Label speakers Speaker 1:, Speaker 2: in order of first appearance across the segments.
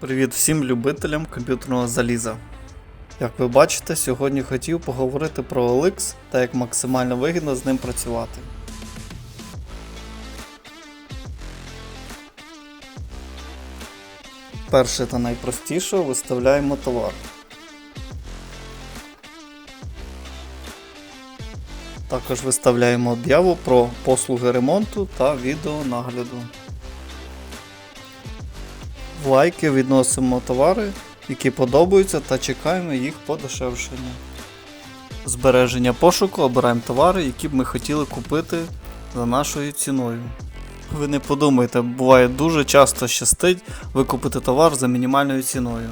Speaker 1: Привіт всім любителям комп'ютерного заліза. Як ви бачите, сьогодні хотів поговорити про OLX та як максимально вигідно з ним працювати. Перше та найпростіше виставляємо товар. Також виставляємо об'яву про послуги ремонту та відеонагляду. В лайки відносимо товари, які подобаються, та чекаємо їх подешевшення. Збереження пошуку обираємо товари, які б ми хотіли купити за нашою ціною. Ви не подумайте, буває дуже часто щастить викупити товар за мінімальною ціною.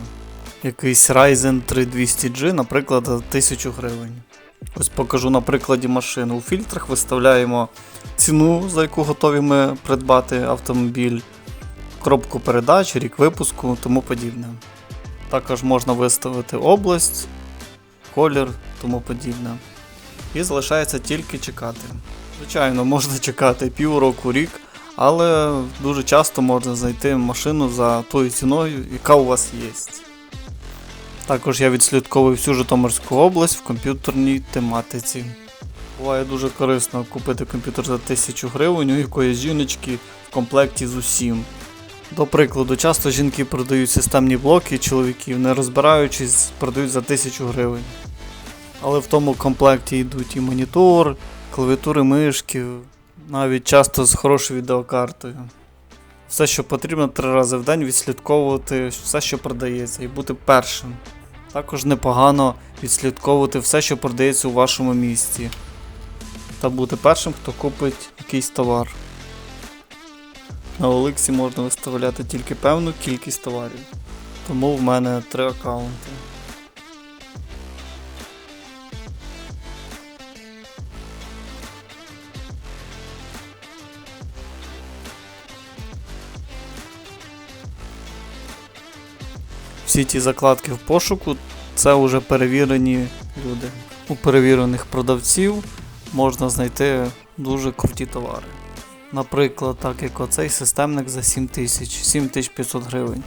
Speaker 1: Якийсь Ryzen 3200G, наприклад, за 1000 гривень. Ось покажу на прикладі машини. У фільтрах виставляємо ціну, за яку готові ми придбати автомобіль коробку передач, рік випуску тому подібне. Також можна виставити область, колір тому подібне. І залишається тільки чекати. Звичайно, можна чекати півроку, рік, але дуже часто можна знайти машину за тою ціною, яка у вас є. Також я відслідковую всю Житомирську область в комп'ютерній тематиці. Буває дуже корисно купити комп'ютер за 1000 гривень у якоїсь жіночки в комплекті з усім. До прикладу, часто жінки продають системні блоки чоловіків, не розбираючись, продають за 1000 гривень. Але в тому комплекті йдуть і монітор, клавіатури мишки, навіть часто з хорошою відеокартою. Все, що потрібно три рази в день відслідковувати все, що продається, і бути першим. Також непогано відслідковувати все, що продається у вашому місті. Та бути першим, хто купить якийсь товар. На Олексі можна виставляти тільки певну кількість товарів. Тому в мене три аккаунти. Всі ті закладки в пошуку це вже перевірені люди. У перевірених продавців можна знайти дуже круті товари. Наприклад, так як оцей системник за 7000, 7500 гривень.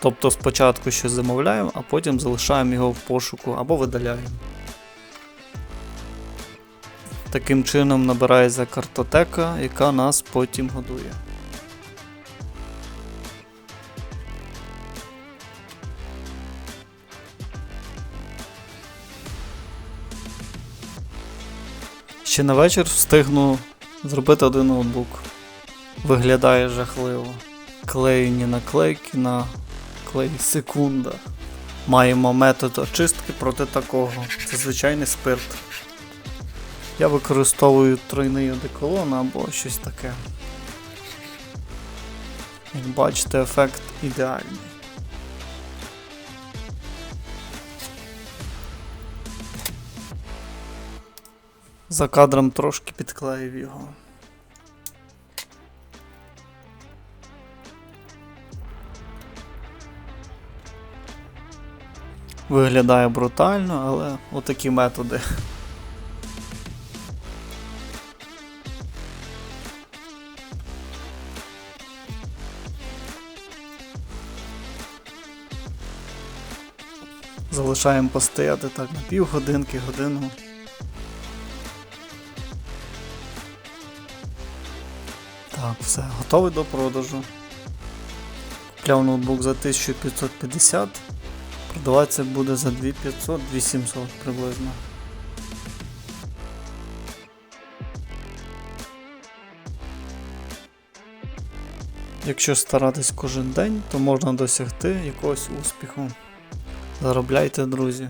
Speaker 1: Тобто спочатку щось замовляємо, а потім залишаємо його в пошуку або видаляємо. Таким чином набирається картотека, яка нас потім годує. Ще на вечір встигну зробити один ноутбук. Виглядає жахливо. Клеєні наклейки на клей секунда. Маємо метод очистки проти такого. Це звичайний спирт. Я використовую тройний одеколон або щось таке. Як бачите, ефект ідеальний. За кадром трошки підклеїв його. Виглядає брутально, але отакі методи. Залишаємо постояти так на півгодинки, годину. Так, все, готовий до продажу. Купляв ноутбук за 1550, продаватися буде за 2500-2700 приблизно. Якщо старатись кожен день, то можна досягти якогось успіху. Заробляйте, друзі.